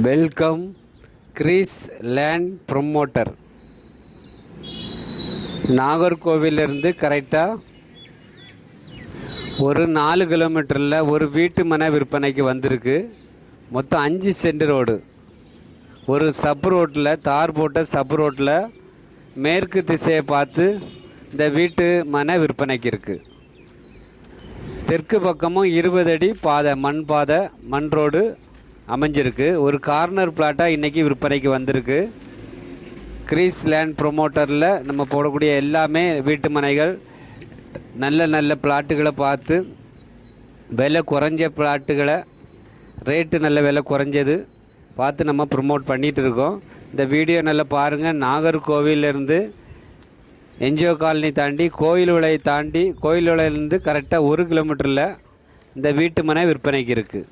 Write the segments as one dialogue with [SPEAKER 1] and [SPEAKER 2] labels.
[SPEAKER 1] Welcome Grace Land promoter. நாகர்கோவிலிருந்து கரெக்டாக ஒரு நாலு கிலோமீட்டரில் ஒரு வீட்டு மன விற்பனைக்கு வந்திருக்கு. மொத்தம் அஞ்சு சென்ட் ரோடு. ஒரு சப் ரோட்டில் தார் போட்ட சப் ரோட்டில் மேற்கு திசையை பார்த்து இந்த வீட்டு மன விற்பனைக்கு இருக்குது தெற்கு பக்கமும் இருபது அடி பாதை மண் பாதை மண் ரோடு அமைஞ்சிருக்கு. ஒரு கார்னர் பிளாட்டாக இன்றைக்கி விற்பனைக்கு வந்திருக்கு. கிரீஸ் லேண்ட் ப்ரொமோட்டரில் நம்ம போடக்கூடிய எல்லாமே வீட்டு மனைகள் நல்ல நல்ல பிளாட்டுகளை பார்த்து விலை குறைஞ்ச பிளாட்டுகளை ரேட்டு நல்ல விலை குறைஞ்சது பார்த்து நம்ம ப்ரொமோட் பண்ணிகிட்டு இருக்கோம். இந்த வீடியோ நல்லா பாருங்கள் நாகர்கோவிலேருந்து என்ஜிஓ காலனி தாண்டி கோயில் விலையை தாண்டி கோயில் விலையிலேருந்து கரெக்டாக ஒரு கிலோமீட்டரில் இந்த வீட்டு மனை விற்பனைக்கு இருக்குது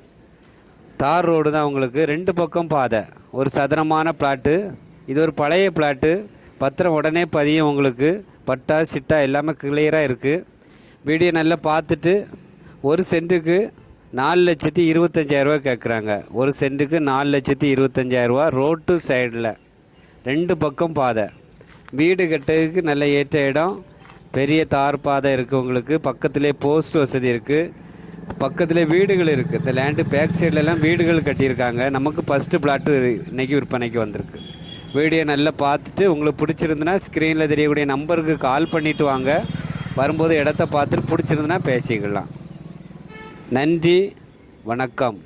[SPEAKER 1] தார் ரோடு தான் உங்களுக்கு ரெண்டு பக்கம் பாதை. ஒரு சதுரமான பிளாட்டு இது ஒரு பழைய பிளாட்டு பத்திரம் உடனே பதியும் உங்களுக்கு பட்டா சிட்டா எல்லாமே கிளியராக இருக்குது வீடியோ நல்லா பார்த்துட்டு ஒரு சென்ட்டுக்கு நாலு லட்சத்தி இருபத்தஞ்சாயிரரூவா கேட்குறாங்க ஒரு சென்ட்டுக்கு நாலு லட்சத்தி இருபத்தஞ்சாயிரரூவா ரோட்டு சைடில் ரெண்டு பக்கம் பாதை. வீடு கட்டுறதுக்கு நல்ல ஏற்ற இடம். பெரிய தார் பாதை இருக்குது உங்களுக்கு. பக்கத்துலேயே போஸ்ட் வசதி இருக்குது பக்கத்தில் வீடுகள் இருக்குது இந்த லேண்டு பேக் சைட்லலாம் வீடுகள் கட்டியிருக்காங்க. நமக்கு ஃபஸ்ட்டு பிளாட்டு இன்றைக்கி விற்பனைக்கு வந்திருக்கு. வீடியோ நல்லா பார்த்துட்டு உங்களுக்கு பிடிச்சிருந்துன்னா ஸ்க்ரீனில் தெரியக்கூடிய நம்பருக்கு கால் பண்ணிவிட்டு வாங்க. வரும்போது இடத்த பார்த்துட்டு பிடிச்சிருந்துன்னா பேசிக்கலாம். நன்றி வணக்கம்.